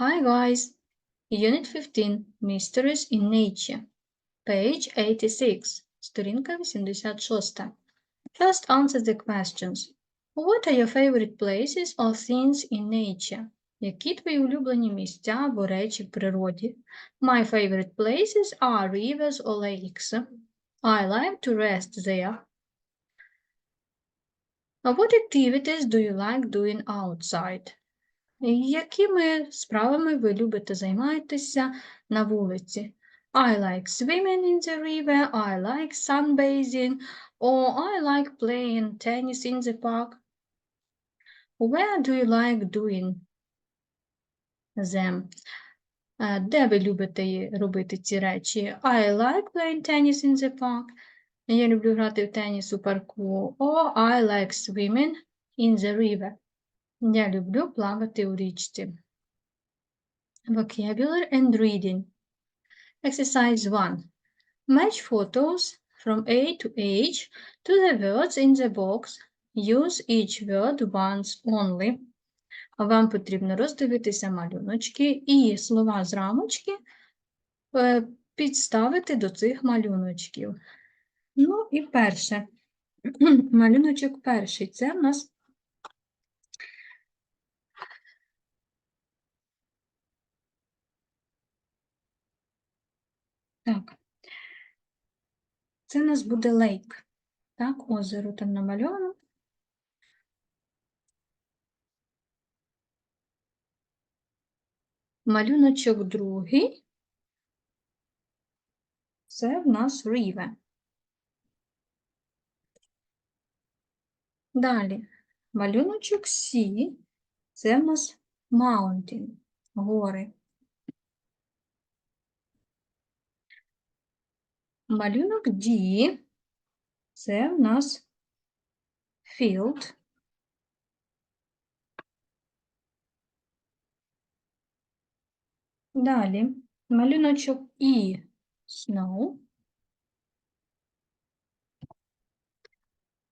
Hi guys! Unit 15 Mysteries in Nature. Page 86. Сторінка 86. First answer the questions. What are your favorite places or things in nature? Які твої улюблені місця або речі в природі? My favorite places are rivers or lakes. I like to rest there. What activities do you like doing outside? Якими справами ви любите займатися на вулиці? I like swimming in the river, I like sunbathing, or I like playing tennis in the park. Where do you like doing them? Е, Де ви любите робити ці речі? I like playing tennis in the park. Я люблю грати в теніс у парку. Or I like swimming in the river. Я люблю плавати у річці. Vocabulary and reading. Exercise 1. Match photos from A to H to the words in the box. Use each word once only. Вам потрібно роздивитися малюночки і слова з рамочки е, підставити до цих малюночків. Ну і перше. Малюночок перший. Це в нас Так. Це у нас буде лейк. Так, озеро там намальовано. Малюночок другий. Це в нас river. Далі. Малюночок Сі. Це в нас mountain. Гори. Малюнок D – це в нас field. Далі малюночок І – snow.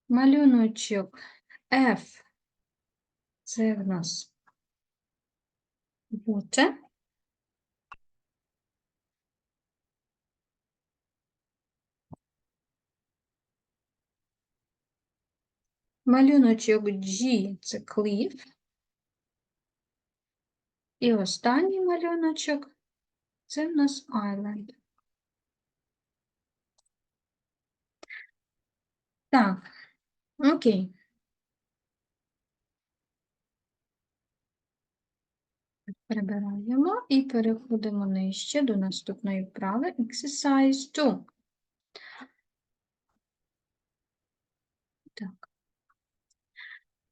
Малюночок F – це в нас water. Малюночок G – це cliff. І останній малюночок – це в нас island. Так, окей. Прибираємо і переходимо нижче до наступної вправи. Exercise 2. Так.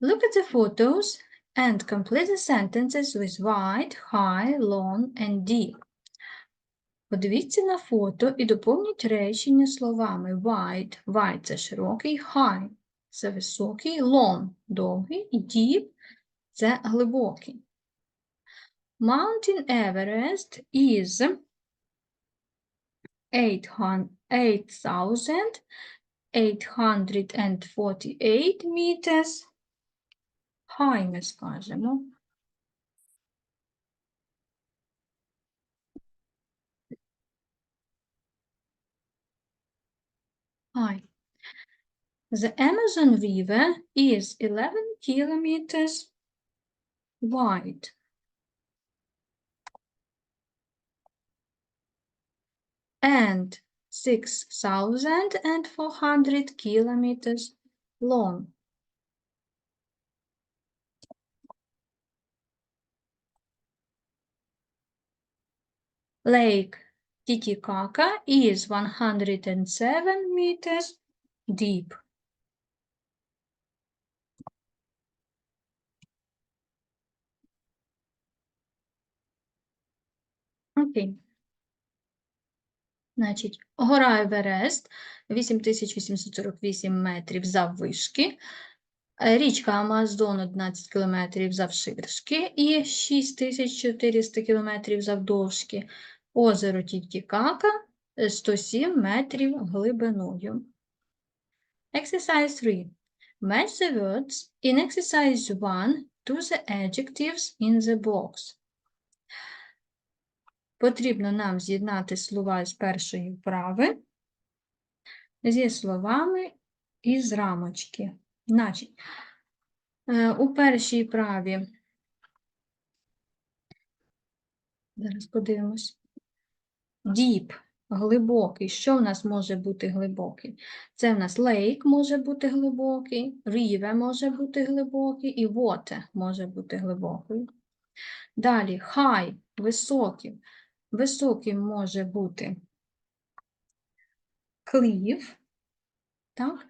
Look at the photos and complete the sentences with wide, high, long and deep. Подивіться на фото і доповніть речення словами wide. Wide – це широкий, high – це високий, long – довгий і deep – це глибокий. Mountain Everest is 8,848 meters high, ми скажемо. High. The Amazon River is 11 kilometers wide. and 6,400 kilometers long. Lake Titicaca is 107 meters deep. Окей. Значить, гора Еверест 8848 метрів заввишки, річка Амазон 11 кілометрів завширшки і 6400 кілометрів завдовжки, озеро Тітікака е, 107 метрів глибиною. Exercise 3. Match the words in exercise 1 to the adjectives in the box. Потрібно нам з'єднати слова з першої вправи зі словами із рамочки. Значить, е, у першій вправі, зараз подивимось, deep, глибокий. Що в нас може бути глибокий? Це в нас lake може бути глибокий, river може бути глибокий і water може бути глибокий. Далі high, високий. Високим може бути cliff, так?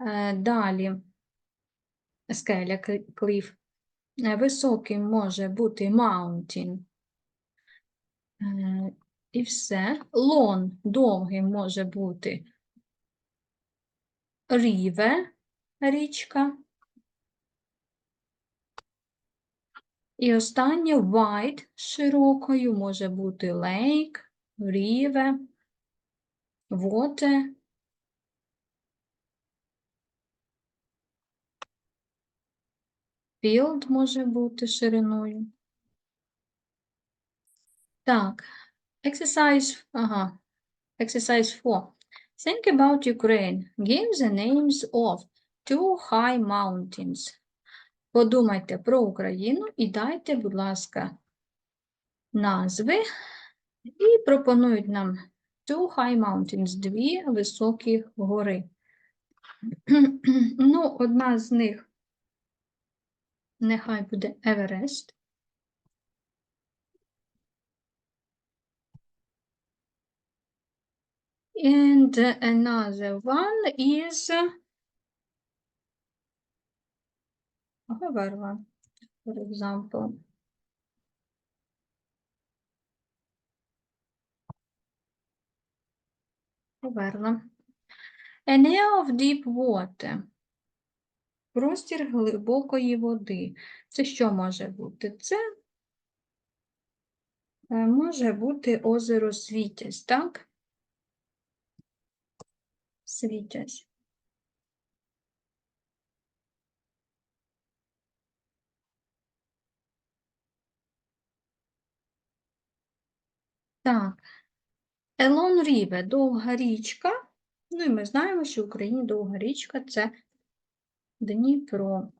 Е, Далі скеля, cliff. Е, Високим може бути mountain. Е, І все. Long, довгим може бути river, річка. І останнє wide, широкою може бути lake, river, water. Field може бути шириною. Так, exercise, ага, exercise 4. Think about Ukraine. Give the names of two high mountains. Подумайте про Україну і дайте, будь ласка, назви. І пропонують нам two high mountains, дві високі гори. Ну, одна з них нехай буде Еверест. And another one is Говерла, for example. Говерла. An area of deep water. Простір глибокої води. Це що може бути? Це е, може бути озеро Світязь, так? Світязь. Так. Елон Ріве, довга річка. Ну і ми знаємо, що в Україні довга річка це Дніпро.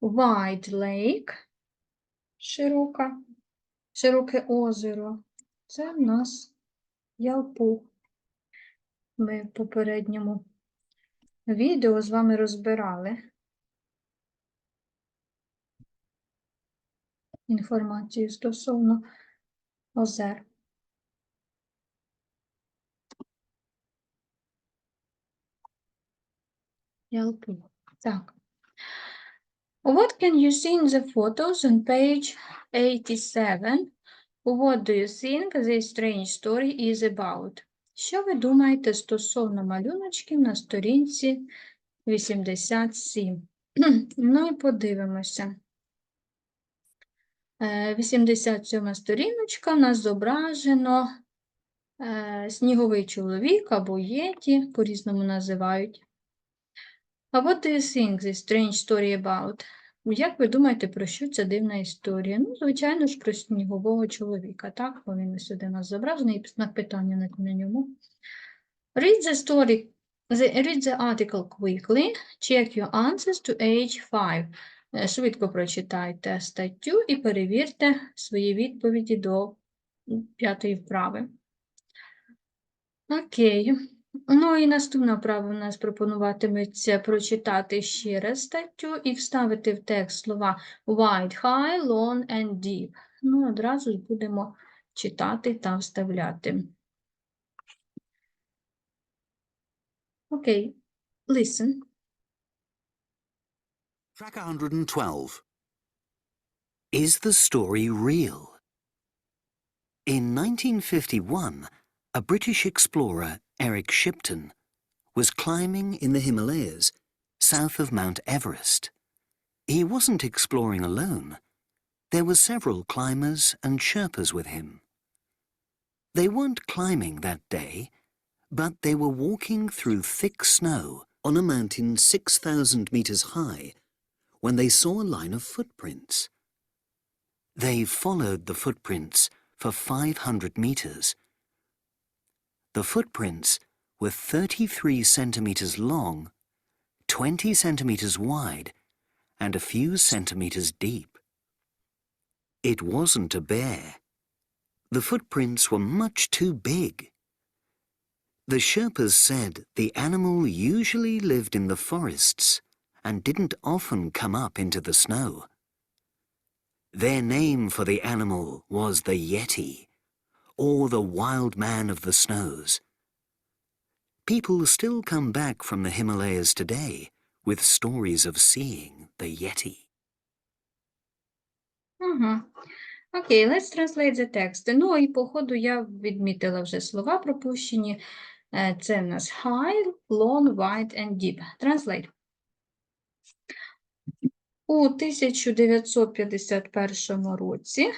White Lake, широка, широке озеро. Це в нас Ялпух. Ми в попередньому відео з вами розбирали інформацію стосовно озер. Ялпух. Так. What can you see in the photos on page 87? What do you think this strange story is about? Що ви думаєте стосовно малюночків на сторінці 87? Ну і подивимося. Е, 87 сторіночка в нас зображено е, сніговий чоловік або єті, по-різному називають. А what do you think this strange story about? Як ви думаєте, про що ця дивна історія? Ну, звичайно ж, про снігового чоловіка, так? Бо він сюди нас зображений, і на питання на- на ньому. Read the story, the, read the article quickly, check your answers to age 5. Е, Швидко прочитайте статтю і перевірте свої відповіді до п'ятої вправи. Окей. Ну і наступна вправа у нас пропонуватиметься прочитати ще раз статтю і вставити в текст слова wide, high, long and deep. Ну, одразу ж будемо читати та вставляти. Окей, listen. Track 112. Is the story real? In 1951, a British explorer, Eric Shipton, was climbing in the Himalayas, south of Mount Everest. He wasn't exploring alone. There were several climbers and Sherpas with him. They weren't climbing that day, but they were walking through thick snow on a mountain 6,000 meters high when they saw a line of footprints. They followed the footprints for 500 meters. The footprints were 33 centimeters long, 20 centimeters wide, and a few centimeters deep. It wasn't a bear. The footprints were much too big. The Sherpas said the animal usually lived in the forests and didn't often come up into the snow. Their name for the animal was the Yeti, or the wild man of the snows. People still come back from the Himalayas today with stories of seeing the Yeti. Угу. Окей, let's translate the text. Ну і по ходу я відмітила вже слова пропущені. Е, Це в нас high, long, wide and deep. Translate. У 1951 році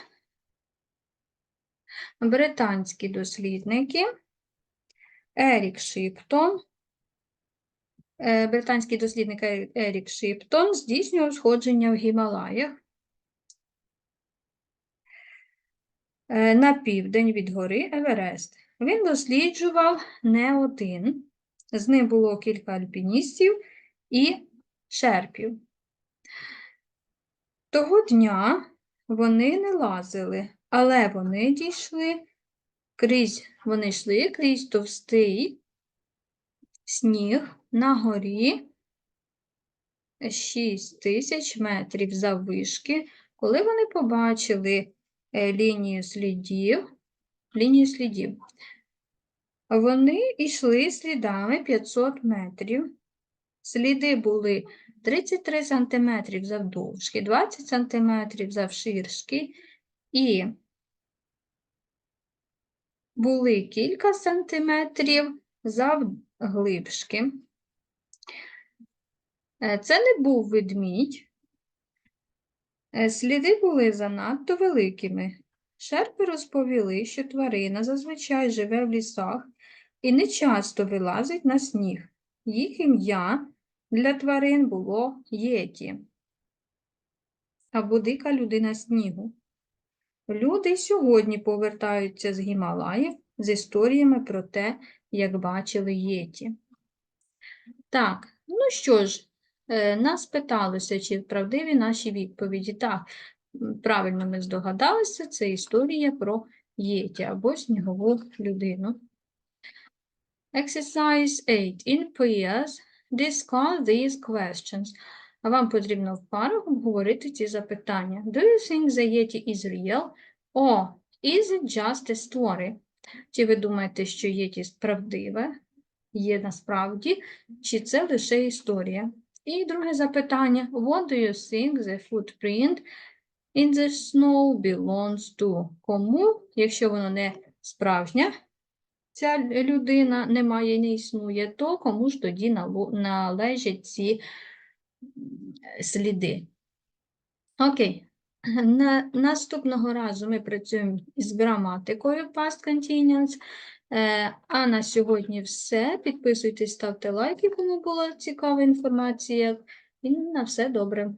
британські дослідники Ерік Шиптон, е, британський дослідник Е- Ерік Шиптон здійснював сходження в Гімалаях е, на південь від гори Еверест. Він досліджував не один. З ним було кілька альпіністів і шерпів. Того дня вони не лазили, але вони дійшли крізь, вони йшли крізь товстий сніг на горі 6 тисяч метрів заввишки, коли вони побачили е, лінію слідів, лінію слідів. Вони йшли слідами 500 метрів. Сліди були 33 см завдовжки, 20 см завширшки і були кілька сантиметрів завглибшки. Е, Це не був ведмідь. Е, Сліди були занадто великими. Шерпи розповіли, що тварина зазвичай живе в лісах і не часто вилазить на сніг. Їх ім'я для тварин було Єті або дика людина снігу. Люди сьогодні повертаються з Гімалаїв з історіями про те, як бачили Єті. Так, ну що ж, е, нас питалося, чи правдиві наші відповіді. Так, правильно ми здогадалися, це історія про Єті або снігову людину. Exercise 8. In pairs, discuss these questions. А Вам потрібно в парах обговорити ці запитання. Do you think the Yeti is real? Or is it just a story? Чи ви думаєте, що Єті правдиве? Є насправді, чи це лише історія? І друге запитання. What do you think the footprint in the snow belongs to? Кому, якщо воно не справжня, ця людина немає, не існує, то кому ж тоді належать ці сліди? Окей. На, наступного разу ми працюємо з граматикою Past Continuous. Е, а на сьогодні все. Підписуйтесь, ставте лайки, кому була цікава інформація. І на все добре.